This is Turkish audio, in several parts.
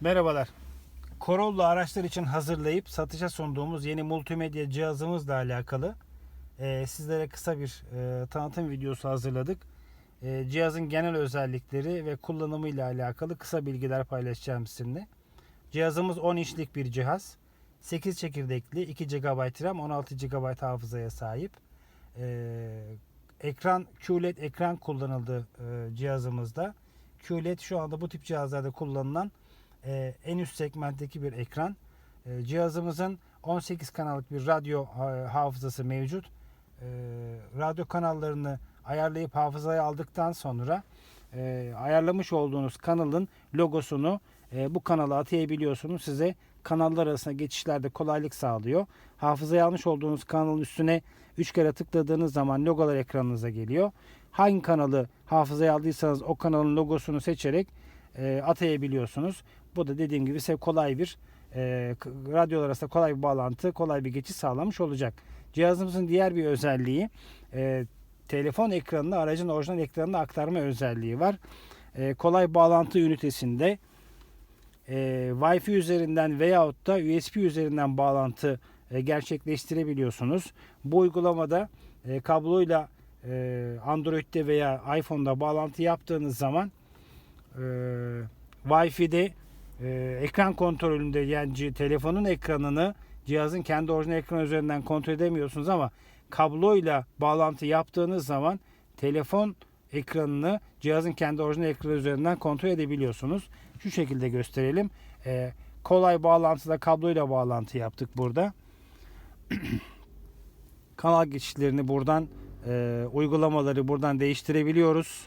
Merhabalar. Corolla araçlar için hazırlayıp satışa sunduğumuz yeni multimedya cihazımızla alakalı e, sizlere kısa bir e, tanıtım videosu hazırladık. E, cihazın genel özellikleri ve kullanımı ile alakalı kısa bilgiler paylaşacağım sizinle. Cihazımız 10 inçlik bir cihaz. 8 çekirdekli, 2 GB RAM, 16 GB hafızaya sahip. E, ekran QLED ekran kullanıldı e, cihazımızda. QLED şu anda bu tip cihazlarda kullanılan e, en üst segmentteki bir ekran. E, cihazımızın 18 kanallık bir radyo hafızası mevcut. E, radyo kanallarını ayarlayıp hafızaya aldıktan sonra ayarlamış olduğunuz kanalın logosunu bu kanala atayabiliyorsunuz. Size kanallar arasında geçişlerde kolaylık sağlıyor. Hafızaya almış olduğunuz kanalın üstüne 3 kere tıkladığınız zaman logolar ekranınıza geliyor. Hangi kanalı hafızaya aldıysanız o kanalın logosunu seçerek e, atayabiliyorsunuz. Bu da dediğim gibi size kolay bir e, radyolar arasında kolay bir bağlantı, kolay bir geçiş sağlamış olacak. Cihazımızın diğer bir özelliği e, telefon ekranını aracın orijinal ekranına aktarma özelliği var. E, kolay bağlantı ünitesinde e, Wi-Fi üzerinden veyahut da USB üzerinden bağlantı e, gerçekleştirebiliyorsunuz. Bu uygulamada e, kabloyla e, Android'de veya iPhone'da bağlantı yaptığınız zaman Wi-Fi'de e, ekran kontrolünde yani telefonun ekranını cihazın kendi orijinal ekran üzerinden kontrol edemiyorsunuz ama kabloyla bağlantı yaptığınız zaman telefon ekranını cihazın kendi orijinal ekranı üzerinden kontrol edebiliyorsunuz. Şu şekilde gösterelim. E, kolay bağlantıda kabloyla bağlantı yaptık burada. Kanal geçişlerini buradan e, uygulamaları buradan değiştirebiliyoruz.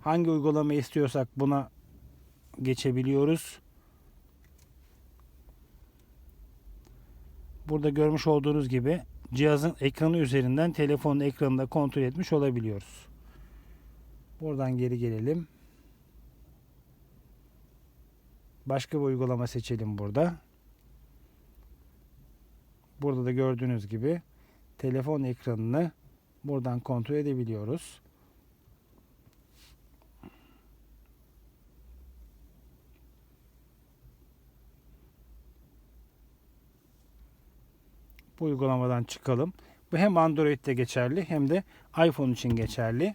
Hangi uygulama istiyorsak buna geçebiliyoruz. Burada görmüş olduğunuz gibi cihazın ekranı üzerinden telefonun ekranında kontrol etmiş olabiliyoruz. Buradan geri gelelim. Başka bir uygulama seçelim burada. Burada da gördüğünüz gibi telefon ekranını buradan kontrol edebiliyoruz. Bu uygulamadan çıkalım. Bu hem Android'de geçerli hem de iPhone için geçerli.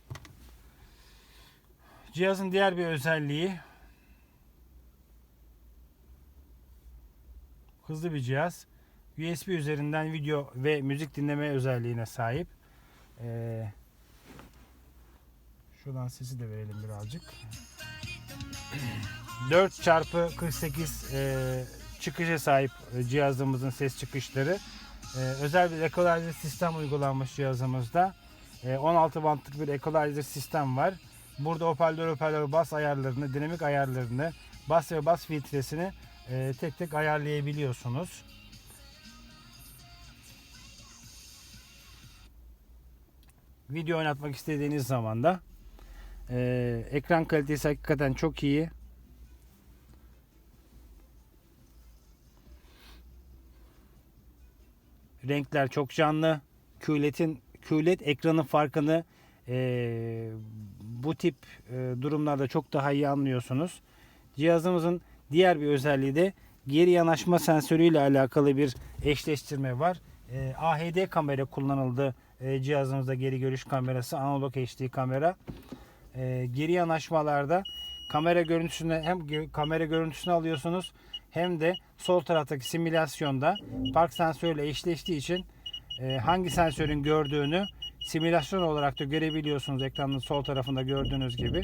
Cihazın diğer bir özelliği hızlı bir cihaz. USB üzerinden video ve müzik dinleme özelliğine sahip. Ee, şuradan sesi de verelim birazcık. 4 çarpı 48 e, çıkışa sahip e, cihazımızın ses çıkışları. Ee, özel bir equalizer sistem uygulanmış cihazımızda. Ee, 16 wattlık bir equalizer sistem var. Burada hoparlör hoparlör bas ayarlarını, dinamik ayarlarını, bas ve bas filtresini e, tek tek ayarlayabiliyorsunuz. Video oynatmak istediğiniz zaman da e, ekran kalitesi hakikaten çok iyi. Renkler çok canlı. QLED'in QLED ekranı farkını e, bu tip e, durumlarda çok daha iyi anlıyorsunuz. Cihazımızın diğer bir özelliği de geri yanaşma sensörüyle alakalı bir eşleştirme var. E, AHD kamera kullanıldı e, cihazımızda geri görüş kamerası, analog HD kamera. E, geri yanaşmalarda kamera görüntüsünü hem kamera görüntüsünü alıyorsunuz hem de sol taraftaki simülasyonda park sensörüyle eşleştiği için e, hangi sensörün gördüğünü simülasyon olarak da görebiliyorsunuz ekranın sol tarafında gördüğünüz gibi.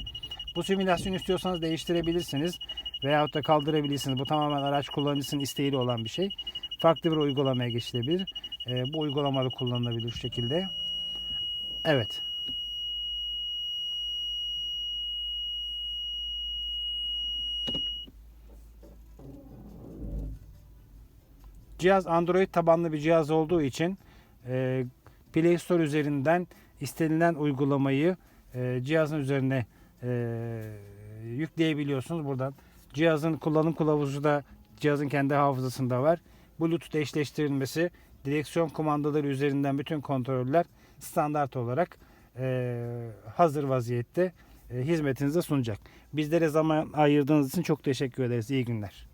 Bu simülasyonu istiyorsanız değiştirebilirsiniz veyahut da kaldırabilirsiniz. Bu tamamen araç kullanıcısının isteğiyle olan bir şey. Farklı bir uygulamaya geçilebilir. E, bu uygulamada kullanılabilir şu şekilde. Evet. Cihaz Android tabanlı bir cihaz olduğu için e, Play Store üzerinden istenilen uygulamayı e, cihazın üzerine e, yükleyebiliyorsunuz. Buradan cihazın kullanım kılavuzu da cihazın kendi hafızasında var. Bluetooth eşleştirilmesi, direksiyon kumandaları üzerinden bütün kontroller standart olarak e, hazır vaziyette. e, hizmetinize sunacak. Bizlere zaman ayırdığınız için çok teşekkür ederiz. İyi günler.